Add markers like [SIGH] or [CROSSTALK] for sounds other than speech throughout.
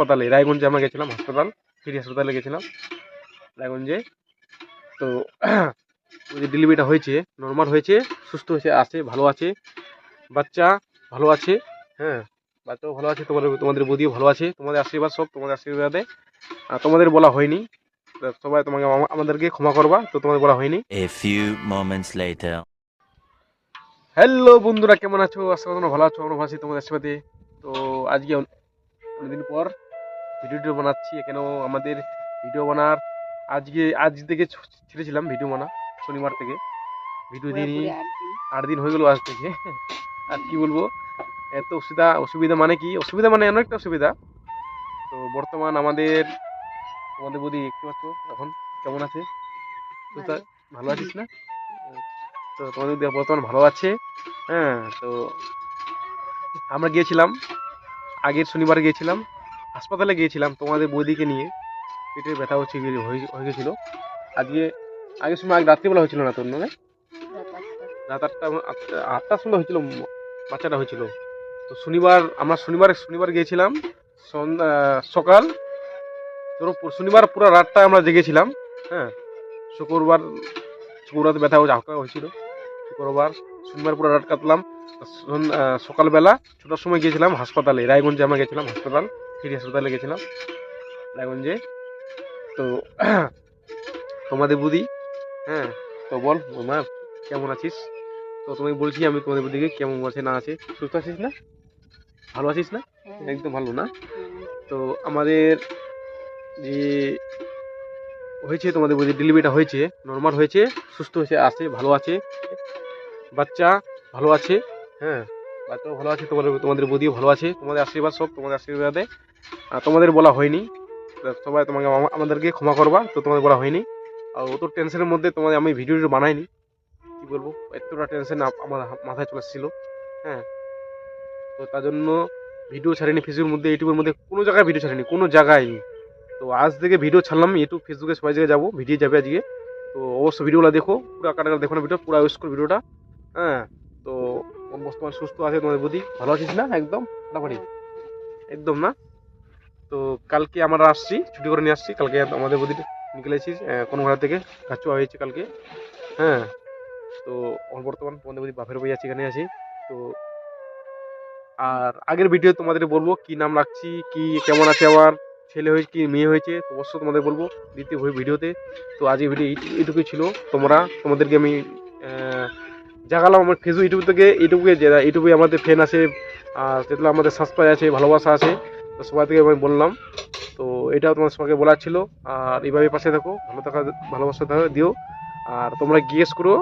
হাসপাতালে রায়গঞ্জে আমরা গেছিলাম হাসপাতাল ফ্রি হাসপাতালে গেছিলাম রায়গঞ্জে। তো [CLEARS THROAT] ওই যে ডেলিভারিটা হয়েছে নর্মাল হয়েছে সুস্থ হয়েছে আছে ভালো আছে। বাচ্চা ভালো আছে হ্যাঁ বাচ্চাও ভালো আছে তোমাদের তোমাদের বদিও ভালো আছে তোমাদের আশীর্বাদ সব তোমাদের আশীর্বাদে। আর তোমাদের বলা হয়নি সবাই তোমাকে আমাদেরকে ক্ষমা করবা তো তোমাদের বলা হয়নি. হ্যালো বন্ধুরা কেমন আছো? আশা করি তোমরা ভালো আছো আমরা আছি তোমাদের আশীর্বাদে। তো আজকে অন- অনেকদিন পর ভিডিওটি বানাচ্ছি কেন আমাদের ভিডিও বানার। আজকে আজ থেকে ছেড়েছিলাম ভিডিও বানা শনিবার থেকে। ভিডিও দিনই আট দিন। হয়ে গেল আজ থেকে। আর কি বলব এত অসুবিধা অসুবিধা মানে কি? অসুবিধা মানে অনেকটা অসুবিধা। তো বর্তমান আমাদের তোমাদের বদি একটু পাচ্ছ এখন কেমন আছে? ভালো আছিস না? তো তোমাদের বৌদি বর্তমান ভালো আছে। হ্যাঁ তো আমরা গিয়েছিলাম আগের শনিবার গিয়েছিলাম। হাসপাতালে গিয়েছিলাম তোমাদের বৌদিকে নিয়ে। পেটে ব্যথা হচ্ছে হয়ে গেছিল আজকে আগের সময় আগে রাত্রিবেলা হয়েছিল না তোর নয় রাত আটটা। আটটা আটটা- আটটার সময় হয়েছিল বাচ্চাটা হয়েছিল। তো শনিবার, আমরা শনিবার শনিবার গিয়েছিলাম। সকাল, ধরো শনিবার পুরো রাতটা আমরা জেগেছিলাম হ্যাঁ। শুক্রবার শুক্রবার ব্যথা হচ্ছে হালকা হয়েছিল। শুক্রবার, শনিবার পুরো রাত কাটলাম। সকালবেলা ছটার সময় গিয়েছিলাম হাসপাতালে, রায়গঞ্জে আমরা গেছিলাম হাসপাতাল। ফ্রি হাসপাতালে গেছিলাম। রায়গঞ্জে তো [CLEARS THROAT] তোমাদের বুদি হ্যাঁ? তো বল মা কেমন আছিস? তো তোমাকে বলছি আমি তোমাদের বুদিকে কেমন আছে না আছে। সুস্থ আছিস না? ভালো আছিস না? হ্যাঁ, একদম ভালো না? তো আমাদের যে হয়েছে তোমাদের যে ডেলিভারিটা হয়েছে নর্মাল হয়েছে সুস্থ হয়েছে আছে ভালো আছে। বাচ্চা ভালো আছে হ্যাঁ? বাচ্চাও ভালো আছে তোমাদের তোমাদের বদিও ভালো আছে। তোমাদের আশীর্বাদ সব তোমাদের আশীর্বাদে। তোমাদের বলা হয়নি। সবাই তোমাকে আমাদেরকে ক্ষমা করবা, তো তোমাদের বলা হয়নি। আর অত টেনশনের মধ্যে তোমাদের আমি ভিডিওটা বানাইনি। কি বলব, এতটা টেনশন আমার মাথায় চলে এসেছিল হ্যাঁ। তো তার জন্য ভিডিও ছাড়িনি ফেসবুকের মধ্যে ইউটিউবের মধ্যে, কোনো জায়গায় ভিডিও ছাড়িনি, কোনো জায়গায় তো আজ থেকে ভিডিও ছাড়লাম ইউটিউব ফেসবুকে সবাই জায়গায় যাব, ভিডিও যাবে আজকে। তো অবশ্যই ভিডিওগুলো দেখো, পুরো কাটা দেখো না ভিডিও পুরো ইউজ করো ভিডিওটা হ্যাঁ। তো বর্তমান সুস্থ আছে তোমাদের বুদ্ধি ভালো আছিস না? একদম? একদম না? তো কালকে আমরা আসছি, ছুটি করে নিয়ে আসছি। কালকে আমাদের বুদ্ধি নিকলেছি কোনো ঘর থেকে কাচুয়া হয়েছে কালকে। হ্যাঁ তো আমার বর্তমান তোমাদের বুদ্ধি বাপের বই আছে এখানে আছি। তো আর আগের ভিডিও তোমাদের বলব, কি নাম রাখছি, কি, কেমন আছে আমার ছেলে হয়েছে কি, মেয়ে হয়েছে, তো অবশ্যই তোমাদের বলব দ্বিতীয় ভিডিওতে তো আজকে ভিডিও এইটু- এইটুকুই ছিল। তোমরা, তোমাদেরকে আমি জাগালাম আমার ফেসবুক ইউটিউব থেকে যে ইউটিউবে আমাদের ফ্যান আছে, আর যেগুলো আমাদের সাবস্ক্রাইব আছে, ভালোবাসা আছে তো সবাই থেকে আমি বললাম। তো এটাও তোমার সবাইকে বলার ছিল। আর এইভাবে পাশে থাকো ভালো থাকা ভালোবাসা থাকো দিও। আর তোমরা জিজ্ঞেস করো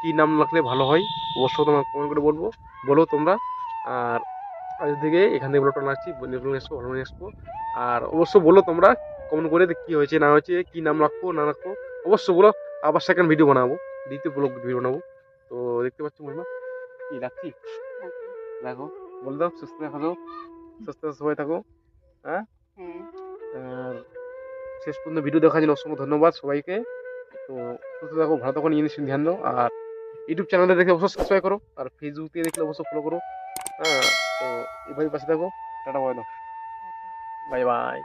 কী নাম রাখলে ভালো হয়? অবশ্যই তোমার কমেন্ট করে বলব। বলো তোমরা। আর আজ থেকে এখান থেকে ব্লগটা ব্লগ নিয়ে আসব ভালো নিয়ে আসব। আর অবশ্য বলো তোমরা কমেন্ট করে কী হয়েছে না হয়েছে কী নাম রাখব না রাখব। অবশ্যই বলো আবার সেকেন্ড ভিডিও বানাবো দ্বিতীয় ব্লগ ভিডিও বানাবো। তো দেখতে পাচ্ছ মহিমা কি রাখছি? রাখো। বলে দাও সুস্থ থাকো। সুস্থ সবাই থাকো। হ্যাঁ? আর শেষ পর্যন্ত ভিডিও দেখার জন্য অসংখ্য ধন্যবাদ সবাইকে। তো সুস্থ থাকো ভালো থাকো নিয়ে নিশ্চয়ই ধ্যান দাও। আর ইউটিউব চ্যানেলটা দেখে অবশ্যই সাবস্ক্রাইব করো। আর ফেসবুক দেখলে অবশ্যই ফলো করো। হ্যাঁ তো এভাবে পাশে থাকো। Tata bye bye